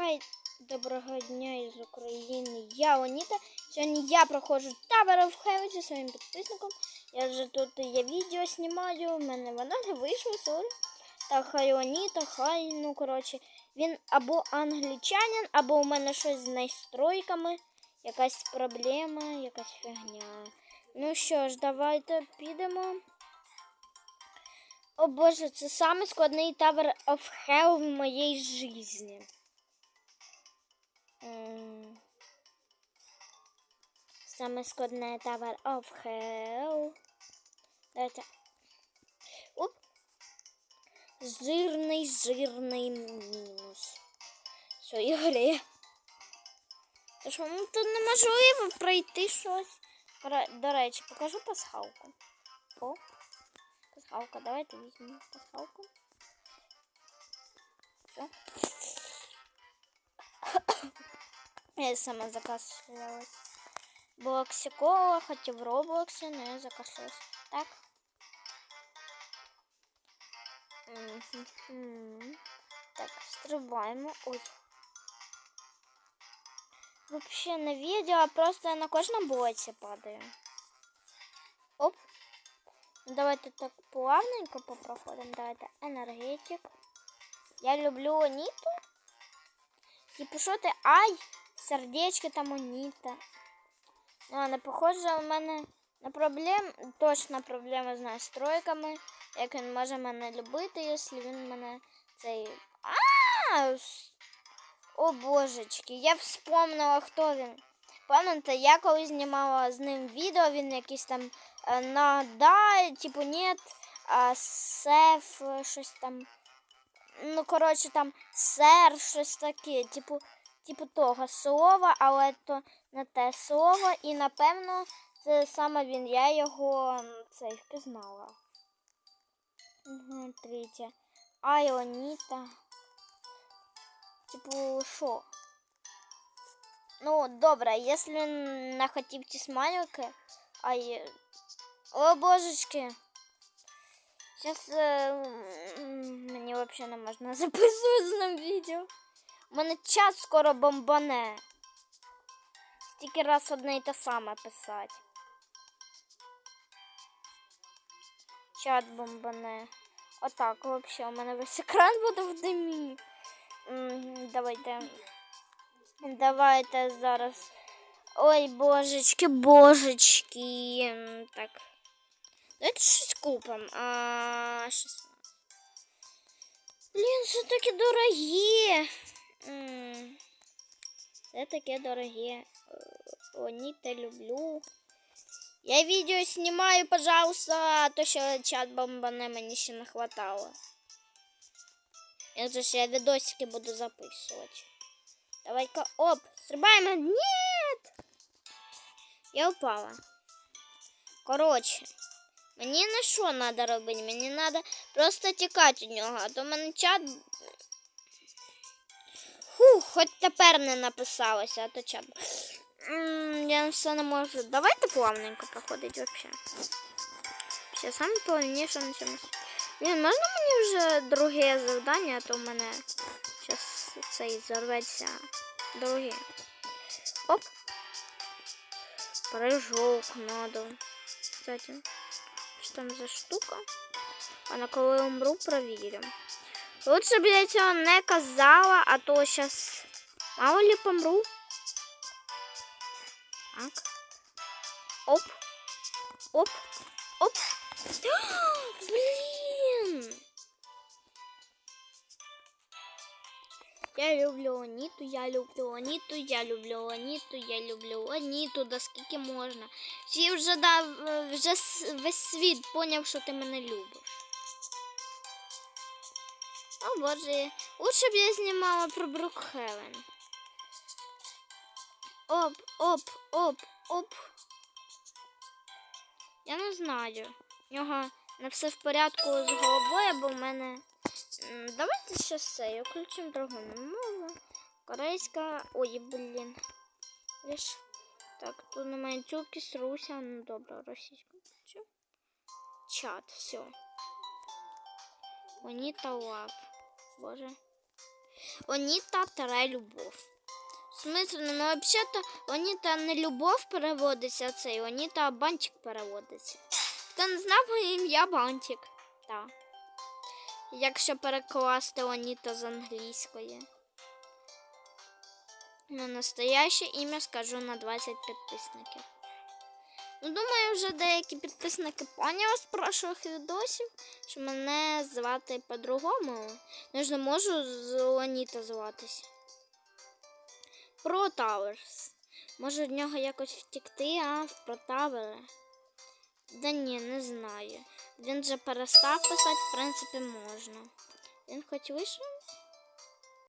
Хай доброго дня із України. Я Оніта. Сьогодні я проходжу of Heaven зі своїм підписником. Я вже тут є відео знімаю, в мене вона не вийшла, сорі. Так, хай Оніта, хай, ну коротше, він або англічанин, або у мене щось з настройками. Якась проблема, якась фігня. Ну що ж, давайте підемо. О боже, це самий складний Tower of Hell в моїй житті. Саме складне Tower of Hell. Давайте. Оп. Жирний, жирний мінус. Все, Ігорі. Тож вам тут неможливо пройти щось. До речі, покажу пасхалку. О, пасхалка, давайте візьмемо пасхалку. Все. Я сама закашлялась. Блоксикола, хотя в Роблоксе, но я закашлялась. Так. Так, стрибаємо. Ой. Вообще на відео, а просто я на кожному блоці падаю. Оп. Ну, Давайте так плавненько попроходимо. Давайте енергетик. Я люблю Аніту. Типу, що ти? Ай! Сердечки там Аніта. Ну, а похоже, у мене на проблем, точно проблема з настройками. Як він може мене любити, якщо він мене цей. А! О божечки, я вспомнила, хто він. Пам'ятаєте, я коли знімала з ним відео, він якийсь там е, на да, типу, нет, а сеф, щось там. Ну, коротше, там сер, щось таке, типу, типу того слова, але то не те слово. І напевно це саме він. Я його м, цей впізнала. Угу, третє. Айоніта. Типу, що? Ну, добре, якщо не хотів ті смайлики, ай. О, божечки. Сейчас мені взагалі не можна записувати з ним відео. У мене час скоро бомбане. Стільки раз одне і те саме писати. Чат бомбане. Отак, взагалі, у мене весь екран буде в димі. Давайте. Давайте зараз. Ой, божечки, божечки. Так. Давайте щось купимо. А, щось. Блін, все таки дорогі. Все таке дороге. Вони те люблю. Я відео знімаю, пожалуйста, а то що чат бомбане мені ще не хватало. Я же ще відосики буду записувати. Давай-ка, оп, стрибаємо. Нет! Я упала. Коротше, мені на що треба робити? Мені треба просто тікати від нього, а то в мене чат. Фух, хоч тепер не написалося, а то чат. М, Я все не можу. Давайте плавненько проходить вообще. Ще саме плавніше на цьому. Блін, можна мені вже друге завдання, а то в мене зараз цей зарветься. Друге. Оп. Прыжок надо. Кстати, что там за штука? А на коли умру, проверим. Лучше б я цього не казала, а то сейчас мало ли помру. Так. Оп. Оп. Оп. Блин. Я люблю Аніту, я люблю Аніту, я люблю Аніту, я люблю Аніту, да скільки можна. Всі вже да, вже с- весь світ поняв, що ти мене любиш. О боже, лучше б я знімала про Брукхевен. Оп, оп, оп, оп. Я не знаю. В нього не все в порядку з головою, бо в мене. Давайте ще все, я включимо другу мову. Корейська. Ой, блін. Лиш. Так, тут немає тюлки, сруся. Ну добре, російська. Чат, все. Аніта лав. Боже. Оніта тире любов. Смысле, ну взагалі-то Оніта не любов переводиться, а цей Оніта банчик переводиться. Хто не знав моє ім'я Бантик. Так. Якщо перекласти Оніта з англійської. Ну, настояще ім'я скажу на 20 підписників. Ну, думаю, вже деякі підписники поняли з прошлих відосів, що мене звати по-другому. Ну, ж не можу з Оніта зватись. Про Тауерс. Може від нього якось втікти, а в про? Да ні, не знаю. Він же перестав писати, в принципі, можна. Він хоч вийшов?